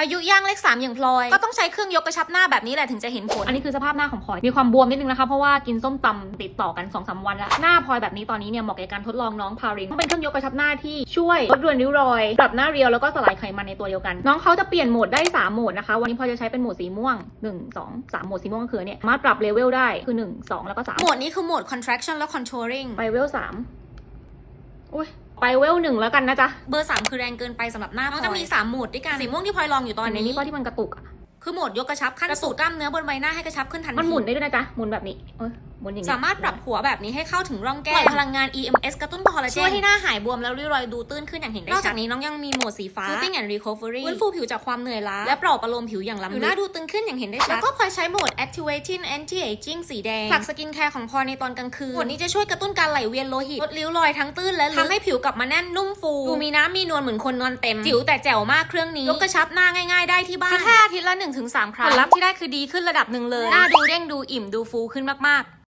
อายุย่างเลขสามอย่างพลอย ก็ต้องใช้เครื่องยกกระชับหน้าแบบนี้แหละถึงจะเห็นผล อันนี้คือสภาพหน้าของพลอย มีความบวมนิดนึงนะคะ เพราะว่ากินส้มตำติดต่อกัน2อสาวันละหน้าพลอยแบบนี้ตอนนี้เนี่ยเหมาะแก่การทดลองน้องพาริงเป็นเครื่องยกกระชับหน้าที่ช่วยลดรวนริ้วรอย ปรับหน้าเรียวแล้วก็สลายไขมันในตัวเดียวกัน น้องเขาจะเปลี่ยนโหมดได้ 3 โหมดนะคะ วันนี้พลอยจะใช้เป็นโหมดสีม่วง 1 2 3โหมดสีม่วงคือเนี่ยมาปรับเลเวลได้คือ 1 2 แล้วก็3โหมดนี้คือโหมด contraction และ contouring เลเวล3 โอ้ยไปเวลหนึ่งแล้วกันนะจ๊ะ เบอร์สามคือแรงเกินไปสำหรับหน้าพลอยจะมี 3 โหมดด้วยกันสีม่วงที่พลอยลองอยู่ตอนนี้นี้ก็ที่มันกระตุกอะ คือโหมดยกกระชับขั้นสูตรกล้ามเนื้อบนใบหน้าให้กระชับขึ้นทันที มันหมุนได้ด้วยนะจ๊ะ หมุนแบบนี้เอ้ยหมุนอย่างนี้ สามารถปรับหัวแบบนี้ให้เข้าถึงร่องแก้มปล่อยพลังงาน EMS กระตุ้นคอลลาเจน ช่วยให้หน้าหายบวมแล้วริ้วรอยดูตื้นขึ้นอย่างเห็นได้ชัด นอกจากนี้น้องยังมีโหมดสีฟ้า Soothing and Recovery ฟื้นฟูผิวจากความเหนื่อยล้า และปลอบประโลมผิวอย่างล้ำลึกผิวหน้าดูตึงขึ้นอย่างเห็นได้ชัด แล้วก็พลอยใช้โหมด Activating Anti Aging สีแดงผลักสกินแคร์ของพลอยในตอนกลางคืนโหมดนี้จะช่วยกระตุ้นการไหลเวียนโลหิต ลดริ้วรอยทั้งตื้นและลึกทำให้ผิวกลับมาแน่นนุ่มฟูดูมีน้ำมีนวลเหมือนคนนอนเต็มจิ๋วแต่แจ๋วมากเครื่องนี้ยกกระชับหน้าง่าย ๆได้ที่บ้านแค่อาทิตย์ละ1-3 ครั้งผลลัพธ์ที่ได้คือดีขึ้นระดับหนึ่งเลย หน้าดูเด้งดูอิ่มดูฟูขึ้นมากๆ